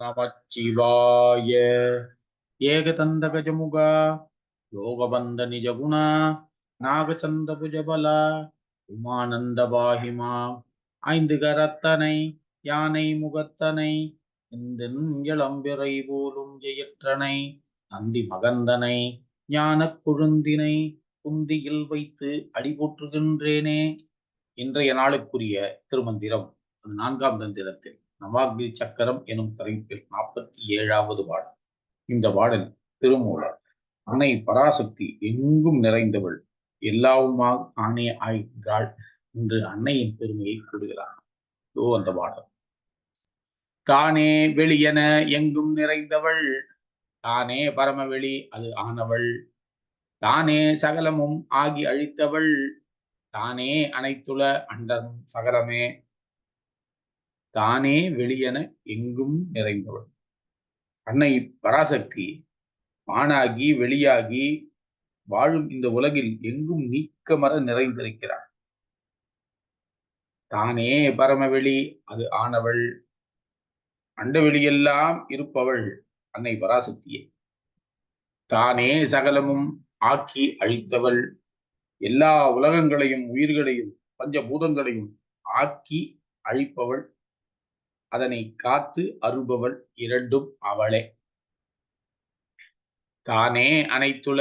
நமச்சிவாய ஏகதந்தகஜமுகா யோகபந்த நிஜகுணா நாகச்சந்த உமானந்த பாகிமா ஐந்து கரத்தனை யானை முகத்தனை இந்தின் இளம்பிறை போலும் ஜெயற்றனை நந்தி மகந்தனை ஞானக் கொழுந்தினை குந்தியில் வைத்து அடிபோற்றுகின்றேனே இன்றைய நாளுக்குரிய திருமந்திரம் அது நான்காம் தந்திரத்தில். நவாக்னி சக்கரம் எனும் தலைப்பில் நாற்பத்தி ஏழாவது பாடல். இந்த பாடல் திருமூலர். அன்னை பராசக்தி எங்கும் நிறைந்தவள். எல்லாவுமா தானே ஆகின்றாள் என்று அன்னையின் பெருமையை கூறுகிறான். இதோ அந்த பாடல். தானே வெளியென எங்கும் நிறைந்தவள். தானே பரமவெளி அது ஆனவள். தானே சகலமும் ஆகி அழித்தவள். தானே அனைத்துல அண்டம் சகலமே. தானே வெளியென எங்கும் நிறைந்தவள். அன்னை பராசக்தி மானாகி வெளியாகி வாழும் இந்த உலகில் எங்கும் நீக்கமர நிறைந்திருக்கிறாள். தானே பரமவெளி அது ஆனவள். அண்டவெளியெல்லாம் இருப்பவள் அன்னை பராசக்தியே. தானே சகலமும் ஆக்கி அழித்தவள். எல்லா உலகங்களையும் உயிர்களையும் பஞ்சபூதங்களையும் ஆக்கி அழிப்பவள் அதனை காத்து அருபவள் இரண்டும் அவளே. தானே அனைத்துல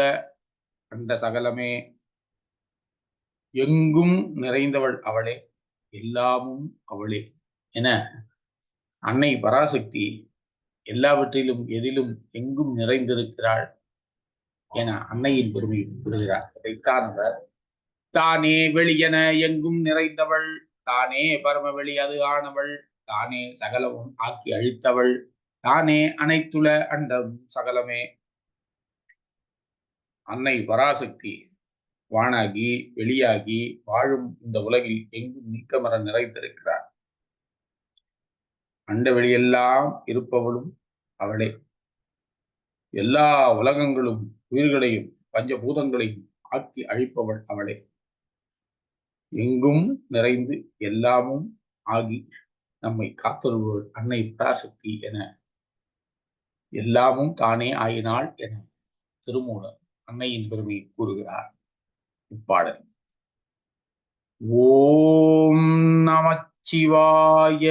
அந்த சகலமே. எங்கும் நிறைந்தவள் அவளே எல்லாமும் அவளே. என அன்னை பராசக்தி எல்லாவற்றிலும் எதிலும் எங்கும் நிறைந்திருக்கிறாள் என அன்னையின் பெருமை கூறுகிறார். அதைத்தான் அவர் தானே வெளியென எங்கும் நிறைந்தவள் தானே பரமவெளி அது ஆனவள் தானே சகலமும் ஆக்கி அழித்தவள். தானே அனைத்துல அண்டம் சகலமே. அன்னை பராசக்தி வானாகி வெளியாகி வாழும் இந்த உலகில் எங்கும் நீக்கமர நிறைந்திருக்கிறார். அண்ட வெளியெல்லாம் இருப்பவளும் அவளே. எல்லா உலகங்களும் உயிர்களையும் பஞ்சபூதங்களையும் ஆக்கி அழிப்பவள் அவளே. எங்கும் நிறைந்து எல்லாமும் ஆகி நம்மை காத்தொருவர் அன்னை பராசக்தி என. எல்லாமும் தானே ஆயினாள் என திருமூலர் அன்னையின் பெருமையை கூறுகிறார். இப்பாடல். ஓம் நமச்சிவாய